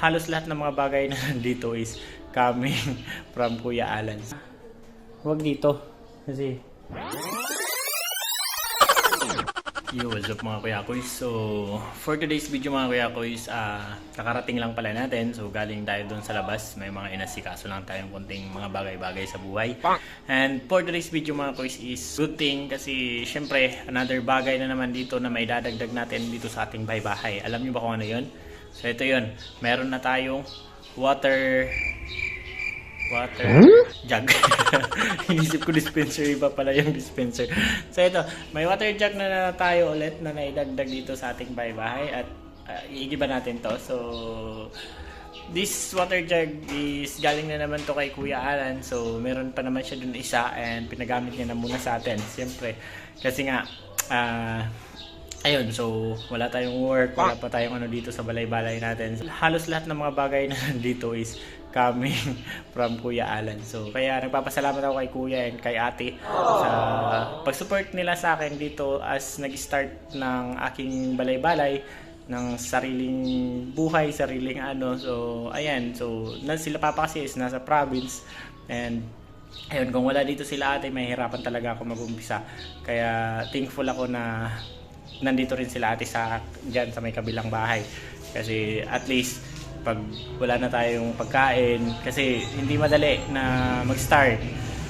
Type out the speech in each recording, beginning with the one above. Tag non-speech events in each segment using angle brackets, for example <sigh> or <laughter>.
halos lahat ng mga bagay na <laughs> nandito is coming <laughs> from Kuya Alan. Huwag dito. Kasi... Yo, what's up mga Kuya Koys? So, for today's video mga Kuya Koys, ah, nakarating lang pala natin. So, galing tayo doon sa labas. May mga inasikaso lang tayong konting mga bagay-bagay sa buhay. And for today's video mga Koys is good thing kasi syempre, another bagay na naman dito na may dadagdag natin dito sa ating bahay-bahay. Alam niyo ba kung ano yun? So, ito yun. Meron na tayong water water jug. <laughs> Inisip ko dispenser, iba pala yung dispenser. So ito, may water jug na, na tayo ulit na naidagdag dito sa ating bahay-bahay at uh, iigiba natin to. So this water jug is galing na naman to kay Kuya Alan. So meron pa naman siya dun isa and pinagamit niya na muna sa atin. Siyempre, kasi nga ah Ayun, so wala tayong work, wala pa tayong ano dito sa balay-balay natin. Halos lahat ng mga bagay na <laughs> nandito is coming <laughs> from Kuya Alan. So kaya nagpapasalamat ako kay Kuya and kay Ate sa pag-support nila sa akin dito as nag-start ng aking balay-balay ng sariling buhay, sariling ano. So ayan, so na sila papa kasi is nasa province and ayun, kung wala dito sila ate, mahihirapan talaga ako mag-umpisa. Kaya thankful ako na nandito rin sila ate sa diyan sa may kabilang bahay. Kasi at least pag wala na tayong pagkain kasi hindi madali na mag-start.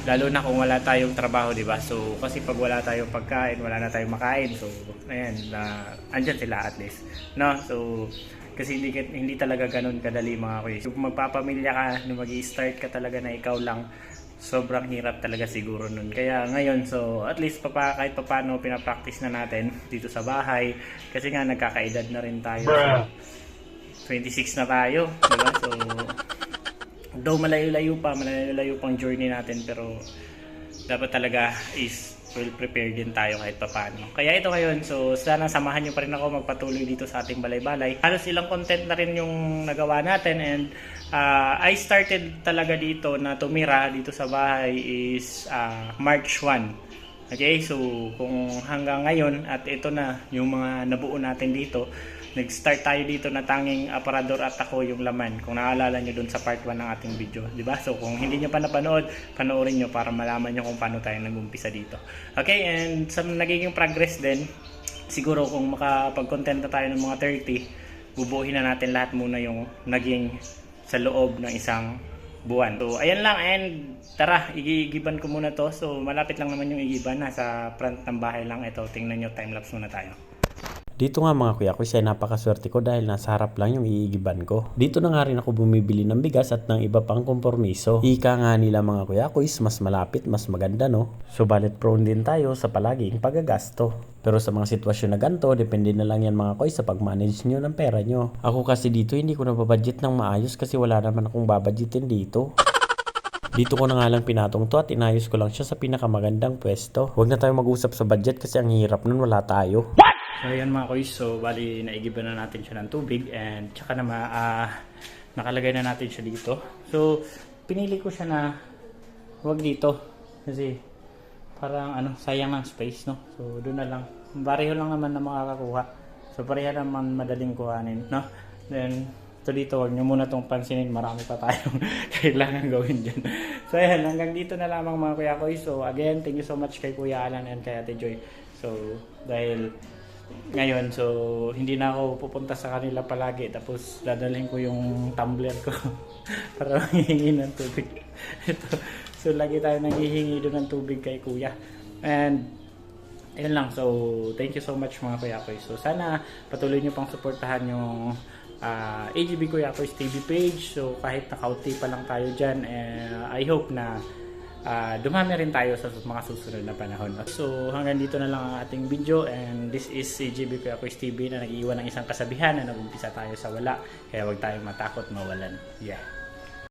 Lalo na kung wala tayong trabaho di ba? So kasi pag wala tayong pagkain wala na tayong makain. So ayan na andyan sila at least no? So kasi hindi hindi talaga ganun kadali mga kuya. Kung magpapamilya ka, na mag-start ka talaga na ikaw lang, sobrang hirap talaga siguro nun. Kaya ngayon, so at least papa, kahit papano pinapractice na natin dito sa bahay. Kasi nga nagkakaedad na rin tayo. So, 26 na tayo, di ba? So, though malayo-layo pa, malayo-layo pang journey natin, pero dapat talaga is well prepared din tayo kahit papano. Kaya ito ngayon, so sana samahan nyo pa rin ako magpatuloy dito sa ating balay-balay. Halos ilang content na rin yung nagawa natin and uh, I started talaga dito na tumira dito sa bahay is uh, March 1. Okay, so kung hanggang ngayon at ito na yung mga nabuo natin dito, nag-start tayo dito na tanging aparador at ako yung laman. Kung naalala nyo dun sa part 1 ng ating video, di ba? So kung hindi nyo pa napanood, panoorin nyo para malaman nyo kung paano tayo nag-umpisa dito. Okay, and sa nagiging progress din, siguro kung makapag-content na tayo ng mga 30, bubuhin na natin lahat muna yung naging sa loob ng isang buwan. So, ayan lang and tara, igigiban ko muna to. So, malapit lang naman yung igiban. Nasa front ng bahay lang ito. Tingnan nyo, time-lapse muna tayo. Dito nga mga kuya ko, siya napakaswerte ko dahil nasa harap lang yung iigiban ko. Dito na nga rin ako bumibili ng bigas at ng iba pang kompromiso. Ika nga nila mga kuya ko is mas malapit, mas maganda no. Subalit prone din tayo sa palaging pagagasto. Pero sa mga sitwasyon na ganito, depende na lang yan mga koy sa pag-manage nyo ng pera nyo. Ako kasi dito hindi ko na babudget ng maayos kasi wala naman akong babudgetin dito. Dito ko na nga lang pinatong to at inayos ko lang siya sa pinakamagandang pwesto. Huwag na tayo mag-usap sa budget kasi ang hirap nun wala tayo. So, ayan mga kuys. So, bali, naigiban na natin siya ng tubig and tsaka na ma, ah, nakalagay na natin siya dito. So, pinili ko siya na huwag dito kasi parang ano, sayang ng space, no? So, doon na lang. Pareho lang naman na makakakuha. So, pareho naman madaling kuhanin, no? Then, ito dito, huwag nyo muna itong pansinin. Marami pa tayong <laughs> kailangan gawin dyan. So, ayan, hanggang dito na lamang mga kuya ko. So, again, thank you so much kay Kuya Alan and kay Ate Joy. So, dahil ngayon, so hindi na ako pupunta sa kanila palagi tapos dadalhin ko yung tumbler ko <laughs> para manghihingi ng tubig. <laughs> Ito. So lagi tayo nanghihingi doon ng tubig kay kuya. And Ayun lang. So, thank you so much mga Kuya Koy. So, sana patuloy nyo pang suportahan yung uh, AGB Kuya Koy's TV page. So, kahit nakaunti pa lang tayo dyan, eh, I hope na ah, dumami rin tayo sa mga susunod na panahon. So, hanggang dito na lang ang ating video and this is Kuya Koy's TV na nag-iwan ng isang kasabihan na nag-umpisa tayo sa wala. Kaya huwag tayong matakot mawalan. Yeah.